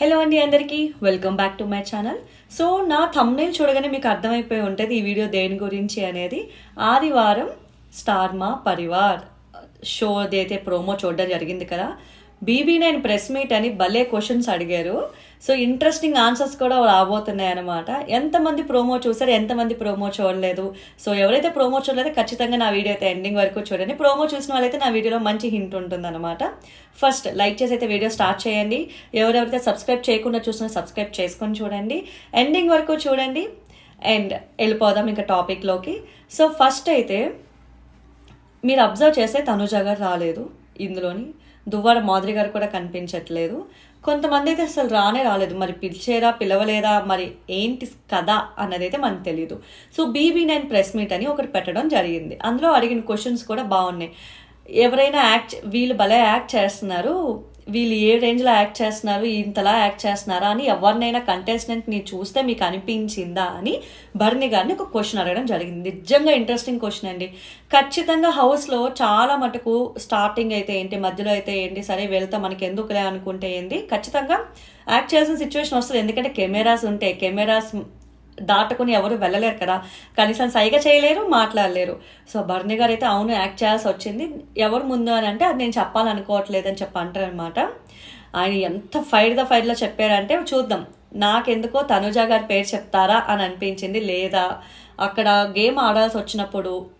Hello అండి అందరికీ. Welcome back to my channel so నా thumbnail చూడగానే మీకు అర్థమైపోయి ఉంటుంది ఈ వీడియో దేని గురించి అనేది. ఆదివారం స్టార్ మా పరివార్ షో అయితే ప్రోమో చూడడం జరిగింది కదా బీబీ నైన్ ప్రెస్ మీట్ అని భలే క్వశ్చన్స్ అడిగారు. సో ఇంట్రెస్టింగ్ ఆన్సర్స్ కూడా రాబోతున్నాయి అనమాట ఎంతమంది ప్రోమో చూసారు ఎంతమంది ప్రోమో చూడలేదు? సో ఎవరైతే ప్రోమో చూడలేదో ఖచ్చితంగా నా వీడియో అయితే ఎండింగ్ వరకు చూడండి. ప్రోమో చూసిన వాళ్ళైతే నా వీడియోలో మంచి హింట్ ఉంటుందన్నమాట. ఫస్ట్ లైక్ చేసి అయితే వీడియో స్టార్ట్ చేయండి. ఎవరెవరైతే సబ్స్క్రైబ్ చేయకుండా చూసినా సబ్స్క్రైబ్ చేసుకొని చూడండి. ఎండింగ్ వరకు చూడండి. అండ్ వెళ్ళిపోదాం ఇంకా టాపిక్లోకి సో ఫస్ట్ అయితే మీరు అబ్జర్వ్ చేస్తే తనుజ గారు రాలేదు. ఇందులోని దువ్వాడ మాధురి గారు కూడా కనిపించట్లేదు. కొంతమంది అయితే అసలు రానే రాలేదు. మరి పిలిచేరా పిలవలేదా మరి ఏంటి కథ అన్నది అయితే మనకు తెలియదు so BB nine press meet అని ఒకటి పెట్టడం జరిగింది. అందులో అడిగిన క్వశ్చన్స్ కూడా బాగున్నాయి. ఎవరైనా యాక్ట్ వీళ్ళు భలే యాక్ట్ చేస్తున్నారు. వీళ్ళు ఏ రేంజ్లో యాక్ట్ చేస్తున్నారు ఇంతలా యాక్ట్ చేస్తున్నారా అని ఎవరినైనా కంటెస్టెంట్ని చూస్తే మీకు అనిపించిందా అని భరణి గారిని ఒక క్వశ్చన్ అడగడం జరిగింది. నిజంగా ఇంట్రెస్టింగ్ క్వశ్చన్ అండి. ఖచ్చితంగా హౌస్లో చాలా మటుకు స్టార్టింగ్ అయితే ఏంటి మధ్యలో అయితే ఏంటి సరే వెళ్తా మనకి ఎందుకులే అనుకుంటే ఏంటి ఖచ్చితంగా యాక్ట్ చేయాల్సిన సిచ్యువేషన్ వస్తుంది. ఎందుకంటే కెమెరాస్ ఉంటాయి. కెమెరాస్ దాటుకుని ఎవరు వెళ్ళలేరు కదా. కనీసం సైగ చేయలేరు మాట్లాడలేరు. సో బర్ని గారు అయితే అవును యాక్ట్ చేయాల్సి వచ్చింది. ఎవరు ముందు అని అంటే అది నేను చెప్పాలనుకోవట్లేదు అని చెప్పి అంటారనమాట ఆయన ఎంత ఫైర్ ద ఫైర్లో చెప్పారంటే చూద్దాం నాకెందుకో తనుజా గారి పేరు చెప్తారా అని అనిపించింది. లేదా అక్కడ గేమ్ ఆడాల్సి వచ్చినప్పుడు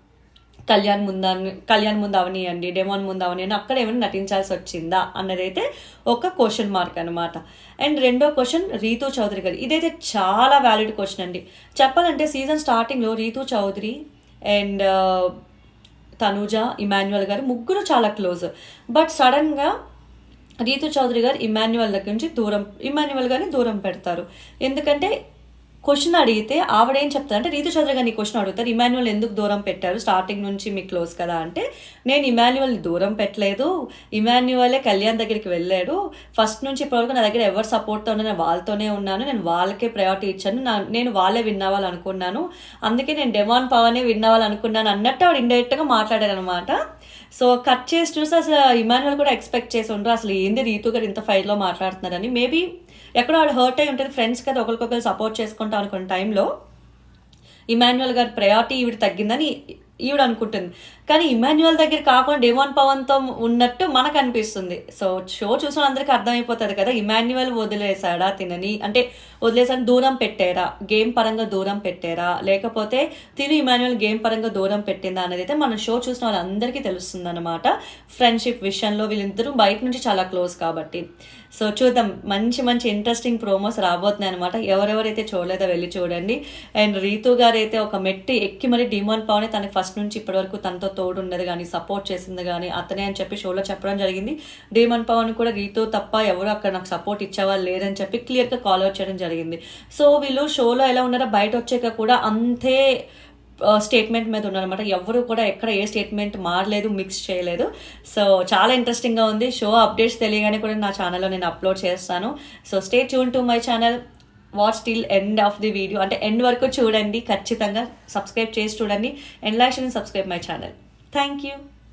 కళ్యాణ్ ముందని కళ్యాణ్ ముందు అవనియండి డెమోన్ ముందు అవనియండి అక్కడ ఏమైనా నటించాల్సి వచ్చిందా అన్నదైతే ఒక క్వశ్చన్ మార్క్ అనమాట అండ్ రెండో క్వశ్చన్ రీతూ చౌదరి గారు ఇదైతే చాలా వ్యాలిడ్ క్వశ్చన్ అండి. చెప్పాలంటే సీజన్ స్టార్టింగ్లో Rithu Chowdary and uh, Tanuja Emmanuel గారు ముగ్గురు చాలా క్లోజ్ బట్ సడన్గా రీతు చౌదరి గారు ఇమాన్యువల్ దగ్గర నుంచి దూరం ఇమాన్యువల్ గారిని దూరం పెడతారు. ఎందుకంటే క్వశ్చన్ అడిగితే ఆవిడేం చెప్తారు అంటే రీతు చౌదరి గారిని క్వశ్చన్ అడుగుతారు. ఇమాన్యువల్ ఎందుకు దూరం పెట్టారు? స్టార్టింగ్ నుంచి మీకు క్లోజ్ కదా అంటే నేను ఇమాన్యువల్ దూరం పెట్టలేదు. ఇమాన్యువలే కళ్యాణ్ దగ్గరికి వెళ్ళాడు. ఫస్ట్ నుంచి ఇప్పటివరకు నా దగ్గర ఎవరు సపోర్ట్తో ఉన్నా నేను వాళ్ళతోనే ఉన్నాను. నేను వాళ్ళకే ప్రయారిటీ ఇచ్చాను. నా నేను వాళ్ళే విన్నవాలనుకున్నాను అందుకే నేను డెమాన్ పవనే విన్నవాలనుకున్నాను అనుకున్నాను అన్నట్టు ఆవిడ ఇండైరెక్ట్గా మాట్లాడారు అనమాట సో కట్ చేసి చూసి అసలు ఇమాన్యువల్ కూడా ఎక్స్పెక్ట్ చేసి ఉండరు. అసలు ఏంది రీతు గారు ఇంత ఫైల్లో మాట్లాడుతున్నారని. మేబీ ఎక్కడో వాళ్ళు హర్ట్ అయి ఉంటుంది ఫ్రెండ్స్ కదా ఒకరికొకరు సపోర్ట్ చేసుకుంటాం అనుకున్న టైంలో ఇమాన్యువల్ గారి ప్రయారిటీ ఈవిడ తగ్గిందని ఈవిడ అనుకుంటుంది. కానీ ఇమాన్యువల్ దగ్గర కాకుండా డేమోన్ పవన్తో ఉన్నట్టు మనకు అనిపిస్తుంది. సో షో చూసిన అందరికీ అర్థమైపోతుంది కదా ఇమాన్యువల్ వదిలేశాడా తినని? అంటే వదిలేసాను దూరం పెట్టారా? గేమ్ పరంగా దూరం పెట్టారా? లేకపోతే తిని ఇమాన్యువల్ గేమ్ పరంగా దూరం పెట్టిందా అనేది అయితే మన షో చూసిన వాళ్ళందరికీ తెలుస్తుంది అనమాట ఫ్రెండ్షిప్ విషయంలో వీళ్ళిద్దరూ బయట నుంచి చాలా క్లోజ్ కాబట్టి. సో చూద్దాం మంచి మంచి ఇంట్రెస్టింగ్ ప్రోమోస్ రాబోతున్నాయి అనమాట ఎవరెవరైతే చూడలేదో వెళ్ళి చూడండి. అండ్ రీతు గారు అయితే ఒక మెట్టి ఎక్కి మరి డిమాన్ పవన్ తనకి ఫస్ట్ నుంచి ఇప్పటి వరకు తనతో తోడు కానీ సపోర్ట్ చేసింది కానీ అతనే అని చెప్పి షోలో చెప్పడం జరిగింది. డీమన్ పవన్ కూడా రీతో తప్ప ఎవరు అక్కడ నాకు సపోర్ట్ ఇచ్చేవాళ్ళు లేరని చెప్పి క్లియర్గా కాల్ అవుట్ చేయడం జరిగింది. సో వీళ్ళు షోలో ఎలా ఉన్నారో బయట వచ్చాక కూడా అంతే స్టేట్మెంట్ మీద ఉన్నారనమాట ఎవరు కూడా ఎక్కడ ఏ స్టేట్మెంట్ మారలేదు మిక్స్ చేయలేదు. సో చాలా ఇంట్రెస్టింగ్గా ఉంది. షో అప్డేట్స్ తెలియగానే కూడా నా ఛానల్లో నేను అప్లోడ్ చేస్తాను. So stay tune to my channel watch till end of the video అంటే ఎండ్ వరకు చూడండి. ఖచ్చితంగా సబ్స్క్రైబ్ చేసి చూడండి. And like subscribe my channel Thank you.